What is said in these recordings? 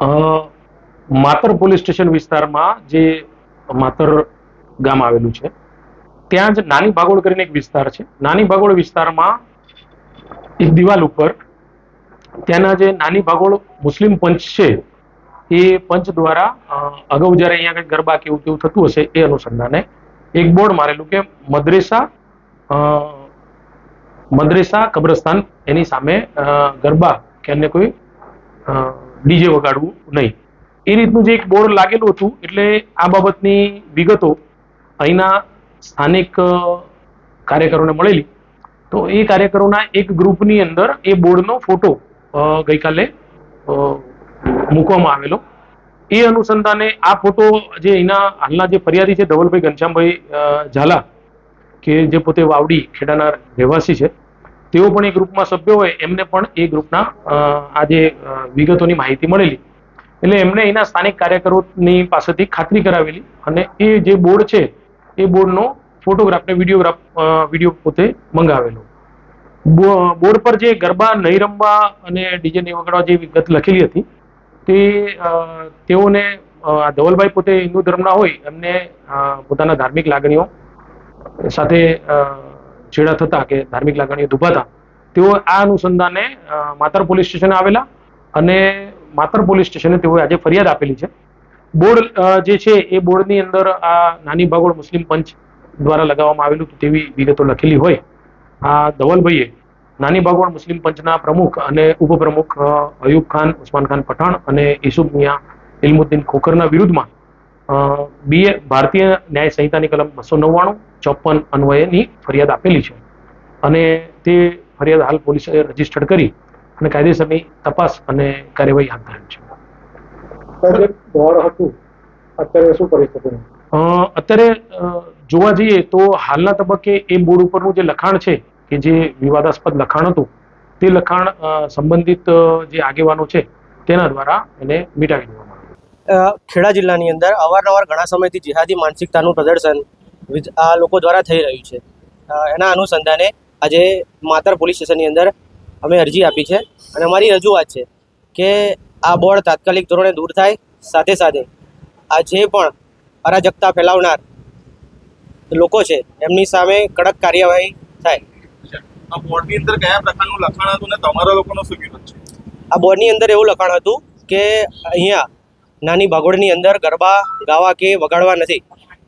માતર police station વિસ્તારમાં જે માતર ગામ આવેલું છે, ત્યાં જ નાની ભાગોળ કરીને એક વિસ્તાર છે. નાની ભાગોળ વિસ્તારમાં એક દિવાલ ઉપર ત્યાંના જે નાની ભાગોળ મુસ્લિમ પંચ છે, એ પંચ દ્વારા અગાઉ જ્યારે અહીંયા કંઈક ગરબા કેવું કેવું થતું હશે એ અનુસંધાને એક બોર્ડ મારેલું કે મદ્રેસા મદ્રેસા કબ્રસ્તાન એની સામે ગરબા કે અન્ય કોઈ ડીજે વગાડવું નહીં. એ રીતનું જે એક બોર્ડ લાગેલું હતું, એટલે આ બાબતની વિગતો અહીંના સ્થાનિક કાર્યકરોને મળેલી. તો એ કાર્યકરોના એક ગ્રુપની અંદર એ બોર્ડનો ફોટો ગઈકાલે મૂકવામાં આવેલો. એ અનુસંધાને આ ફોટો જે અહીંના હાલના જે ફરિયાદી છે ધવલભાઈ ઘનશ્યામભાઈ ઝાલા, કે જે પોતે વાવડી ખેડાના રહેવાસી છે તેઓ પણ એ ગ્રુપમાં સભ્ય હોય, એમને પણ એ ગ્રુપના આજે વિગતોની માહિતી મળેલી. એટલે એમણે એના સ્થાનિક કાર્યકરોની પાસેથી ખાતરી કરાવેલી અને એ જે બોર્ડ છે, એ બોર્ડનો ફોટોગ્રાફ ને વિડીયોગ્રાફ વીડિયો પોતે મંગાવેલો. બોર્ડ પર જે ગરબા નહીં રમવા અને ડીજે નહીં વગાડવા જે વિગત લખેલી હતી, તે તેઓને ધવલભાઈ પોતે હિન્દુ ધર્મના હોય, એમને પોતાના ધાર્મિક લાગણીઓ સાથે છેડા થતા કે ધાર્મિક લાગણીઓ દુભાતા, તેઓ આ અનુસંધાને માતર પોલીસ સ્ટેશને આવેલા અને માતર પોલીસ સ્ટેશને તેઓએ આજે ફરિયાદ આપેલી છે. બોર્ડ જે છે એ બોર્ડની અંદર આ નાની ભાગોળ મુસ્લિમ પંચ દ્વારા લગાવવામાં આવેલું તેવી વિગતો લખેલી હોય. આ ધવલભાઈએ નાની ભાગોળ મુસ્લિમ પંચના પ્રમુખ અને ઉપપ્રમુખ અયુબ ખાન, ઉસ્માન ખાન પઠાણ અને ઈસુફ મિયા, ઇલમુદ્દીન ખોખરના વિરુદ્ધમાં બીએ ભારતીય ન્યાય સંહિતાની કલમ બસો નવ્વાણું ચોપન અન્વયેની ફરિયાદ આપેલી છે. અને તે ફરિયાદ હાલ પોલીસે રજીસ્ટર્ડ કરી અને કાયદેસરની તપાસ અને કાર્યવાહી હાથ ધરી છે. અત્યારે શું પરિસ્થિતિ અત્યારે જોવા જઈએ તો હાલના તબક્કે એ બોર્ડ ઉપરનું જે લખાણ છે કે જે વિવાદાસ્પદ લખાણ હતું તે લખાણ સંબંધિત જે આગેવાનો છે તેના દ્વારા એને મિટાવી દેવામાં ખેડા જિલ્લાની અંદર અવારનવાર ઘણા સમયથી જિહાદી માનસિકતાનું પ્રદર્શન આ લોકો દ્વારા થઈ રહ્યું છે. એના અનુસંધાને આજે માતર પોલીસ સ્ટેશનની અંદર અમે અરજી આપી છે અને અમારી રજૂઆત છે કે આ બોર્ડ તાત્કાલિક ધોરણે દૂર થાય. સાથે સાથે આ જે પણ અરાજકતા ફેલાવનાર લોકો છે એમની સામે કડક કાર્યવાહી થાય. આ બોર્ડની અંદર કયા પ્રકારનું લખાણ હતું ને તમારા લોકોનો શું વિરોધ છે? આ બોર્ડની અંદર એવું લખાણ હતું કે અહીંયા નાની ભાગોળની અંદર ગરબા ગાવા કે વગાડવા નથી.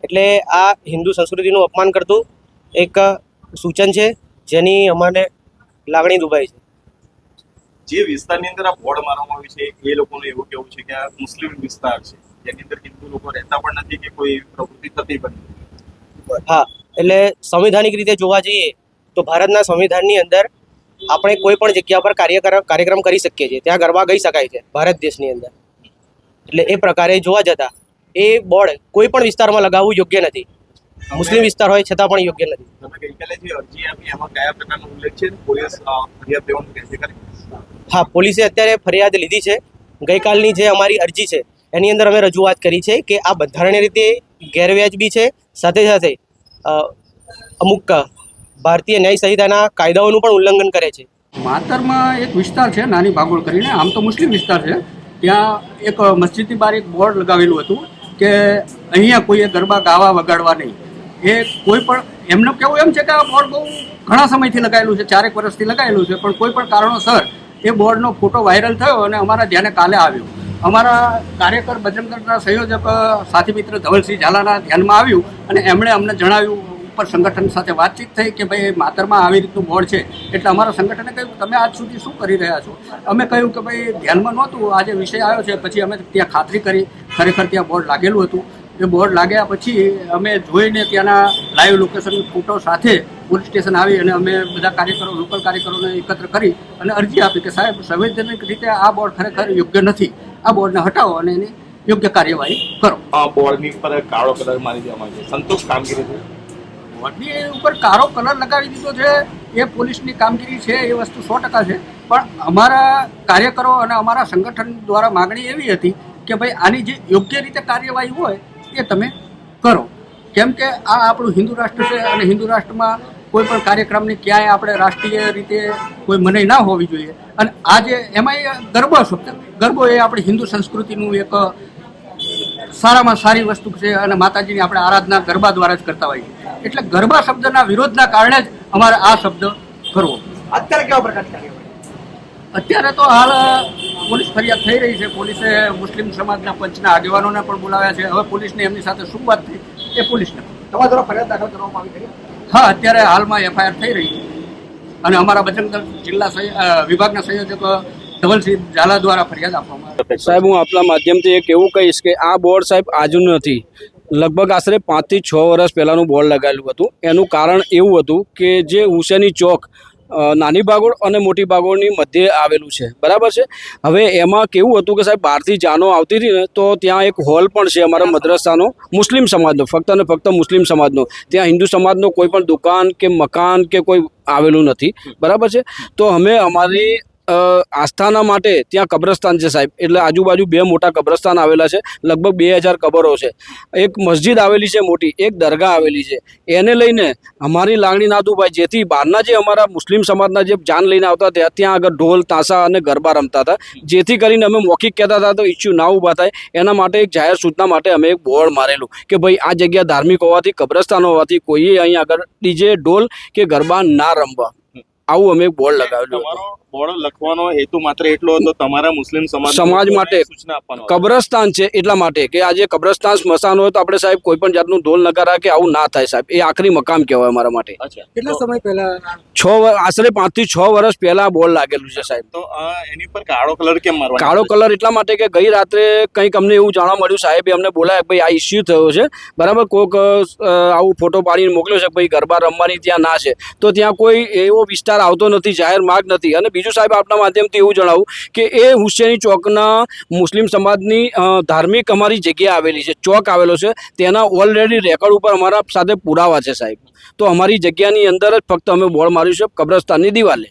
એટલે આ હિન્દુ સંસ્કૃતિનું અપમાન કરતું એક સૂચન છે જેની અમારે લાગણી દુભાઈ છે. જે વિસ્તારની અંદર આ બોર્ડ મારવામાં આવ્યું છે એ લોકોનું એવું કેવું છે કે આ મુસ્લિમ વિસ્તાર છે. જેની અંદર હિન્દુ લોકો રહેતા પણ નથી કે કોઈ પ્રવૃત્તિ થતી પણ હા એટલે સંવિધાનિક રીતે જોવા જઈએ તો ભારતના સંવિધાનની અંદર આપણે કોઈ પણ જગ્યા પર કાર્યક્રમ કાર્યક્રમ કરી શકીએ છીએ. ત્યાં ગરબા ગઈ શકાય છે ભારત દેશની અંદર. એટલે એ પ્રકારે જોવા જતા એ બોર્ડ કોઈ પણ વિસ્તારમાં લગાવવું યોગ્ય નથી. મુસ્લિમ વિસ્તાર હોય છતાં પણ યોગ્ય નથી. હા પોલીસે અત્યારે ફરિયાદ લીધી છે. ગઈકાલની જે અમારી અરજી છે એની અંદર અમે રજૂઆત કરી છે કે આ બંધારણીય રીતે ગેરવ્યાજબી છે. સાથે સાથે અમુક ભારતીય ન્યાય સંહિતાના કાયદાઓનું પણ ઉલ્લંઘન કરે છે. માતરમાં એક વિસ્તાર છે નાની બાગોળ કરીને. આમ તો મુસ્લિમ વિસ્તાર છે. ત્યાં એક મસ્જિદની બહાર એક બોર્ડ લગાવેલું હતું કે અહીંયા કોઈએ ગરબા ગાવા વગાડવા નહીં. એ કોઈ પણ, એમનું કહેવું એમ છે કે આ બોર્ડ બહુ ઘણા સમયથી લગાવેલું છે, ચારેક વર્ષથી લગાવેલું છે, પણ કોઈ પણ કારણોસર એ બોર્ડનો ફોટો વાયરલ થયો અને અમારા ધ્યાને કાલે આવ્યો. અમારા કાર્યકર બજરંગ સંયોજક સાથી મિત્ર ધવલસિંહ ઝાલાના ધ્યાનમાં આવ્યું અને એમણે અમને જણાવ્યું ઉપર સંગઠન સાથે વાતચીત થઈ કે ભાઈ માતરમાં આવી રીતનું બોર્ડ છે. એટલે અમારા સંગઠને કહ્યું, તમે આજ સુધી શું કરી રહ્યા છો? અમે કહ્યું કે, ભાઈ, ધ્યાનમાં નહોતું. આજે વિષય આવ્યો છે. પછી અમે ત્યાં ખાતરી કરી. ખરેખર ત્યાં બોર્ડ લાગેલું હતું. એ બોર્ડ લાગ્યા પછી અમે જોઈને ત્યાંના લાઈવ લોકેશન ફોટો સાથે પોલીસ સ્ટેશન આવી અને અમે બધા કાર્યકરો, લોકલ કાર્યકરોને એકત્ર કરી અને અરજી આપી કે, સાહેબ સંવૈધાનિક રીતે આ બોર્ડ ખરેખર યોગ્ય નથી. આ બોર્ડને હટાવો અને એની યોગ્ય કાર્યવાહી કરો. આ બોર્ડની ઉપર કાળો કલર મારી દેવામાં છે. સંતોષ કામગીરી છે ઉપર કાળો કલર લગાવી દીધો છે, એ પોલીસની કામગીરી છે, એ વસ્તુ સો ટકા છે. પણ અમારા કાર્યકરો અને અમારા સંગઠન દ્વારા માગણી એવી હતી કે ભાઈ આની જે યોગ્ય રીતે કાર્યવાહી હોય, એ તમે કરો. કેમ કે આ આપણું હિન્દુ રાષ્ટ્ર છે અને હિન્દુ રાષ્ટ્રમાં કોઈ પણ કાર્યક્રમની ક્યાંય આપણે રાષ્ટ્રીય રીતે કોઈ મનાઈ ના હોવી જોઈએ. અને આજે એમાં ગરબો શબ્દ ગરબો એ આપણી હિન્દુ સંસ્કૃતિનું એક સારામાં સારી વસ્તુ છે અને માતાજીની આપણે આરાધના ગરબા દ્વારા જ કરતા હોઈએ એટલે ગરબા શબ્દના વિરોધના કારણે જ અમારે આ શબ્દ કરવો. અત્યારે કેવા પ્રકારની અત્યારે તો હાલ પોલીસ ફરિયાદ થઈ રહી છે. પોલીસે મુસ્લિમ સમાજના પંચના આગેવાનોને પણ બોલાવ્યા છે. હવે પોલીસને એમની સાથે શું વાત થઈ એ પોલીસને તમારા દ્વારા ફરિયાદ દાખલ કરવામાં આવી હા અત્યારે હાલમાં એફઆઈઆર થઈ રહી છે. અને અમારા બજરંગ જિલ્લા વિભાગના સંયોજક ધવલસિંહ ઝાલા દ્વારા ફરિયાદ આપવામાં આવી. સાહેબ હું આપના માધ્યમથી એક એવું કહીશ કે આ બોર્ડ સાહેબ આજનું નથી. લગભગ આશરે પાંચથી છ વર્ષ પહેલાંનું બોર્ડ લગાવેલું હતું. એનું કારણ એવું હતું કે જે હુસેની ચોક નાની ભાગોળ અને મોટી ભાગોળની મધ્યે આવેલું છે. બરાબર છે? હવે એમાં કેવું હતું કે સાહેબ, બહારથી જાનો આવતી હતી ને, તો ત્યાં એક હોલ પણ છે અમારા મદ્રસાનો, મુસ્લિમ સમાજનો, ફક્ત અને ફક્ત મુસ્લિમ સમાજનો. ત્યાં હિન્દુ સમાજનો કોઈ પણ દુકાન કે મકાન કે કોઈ આવેલું નથી. બરાબર છે? તો અમે અમારી આસ્થાના માટે ત્યાં કબ્રસ્તાન છે સાહેબ. એટલે આજુબાજુ બે મોટા કબ્રસ્તાન આવેલા છે. લગભગ બે હજાર કબરો છે. એક મસ્જિદ આવેલી છે મોટી, એક દરગાહ આવેલી છે. એને લઈને અમારી લાગણી નાદુભાઈ જેથી બહારના જે અમારા મુસ્લિમ સમાજના જે જાન લઈને આવતા હતા, ત્યાં આગળ ઢોલ, તાંસા અને ગરબા રમતા હતા. જેથી કરીને અમે મૌખિક કહેતા હતા, તો ઇસ્યુ ના ઊભા થાય. એના માટે એક જાહેર સૂચના માટે અમે એક બોર્ડ મારેલું કે ભાઈ, આ જગ્યા ધાર્મિક હોવાથી, કબ્રસ્તાન હોવાથી કોઈએ અહીં આગળ ડીજે, ઢોલ કે ગરબા ના રમવા. આવું અમે એક બોર્ડ લગાવેલું બોર્ડ લખવાનો હેતુ માત્ર એટલો હતો તમારા મુસ્લિમ સમાજ સમાજ માટે સૂચના આપવાનો કબ્રસ્તાન છે એટલા માટે કે આજે કબ્રસ્તાન સ્મશાન હોય તો આપણે સાહેબ કોઈ પણ જાતનું ઢોલ નગારા કે આવું ના થાય સાહેબ. એ આખરી મકામ કહેવાય મારા માટે. કેટલા સમય પહેલા છ આશરે પાંચથી છ વર્ષ પહેલા બોર્ડ લાગેલું છે સાહેબ. તો એની પર કાળો કલર કેમ મારવા કાળો કલર એટલા માટે કે ગઈ રાત્રે કંઈક અમને એવું જાણવા મળ્યું સાહેબે અમને બોલાય ભાઈ આ ઇસ્યુ થયો છે. બરાબર? કોઈક આવું ફોટો પાડીને મોકલ્યો છે ભાઈ ગરબા રમવાની ત્યાં ના છે. તો ત્યાં કોઈ એવો વિસ્તાર આવતો નથી જાહેર માર્ગ નથી અને બીજું સાહેબ આપના માધ્યમથી એવું જણાવું કે એ હુસેની ચોકના મુસ્લિમ સમાજની ધાર્મિક અમારી જગ્યા આવેલી છે ચોક આવેલો છે તેના ઓલરેડી રેકોર્ડ ઉપર અમારા સાથે પુરાવા છે સાહેબ તો અમારી જગ્યાની અંદર જ ફક્ત અમે બોર્ડ માર્યું છે કબ્રસ્તાનની દિવાલે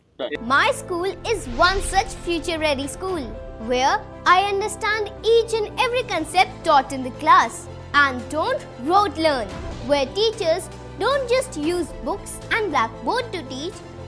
My school is one such future ready school where I understand each and every concept taught in the class and don't rote learn, where teachers don't just use books and blackboard to teach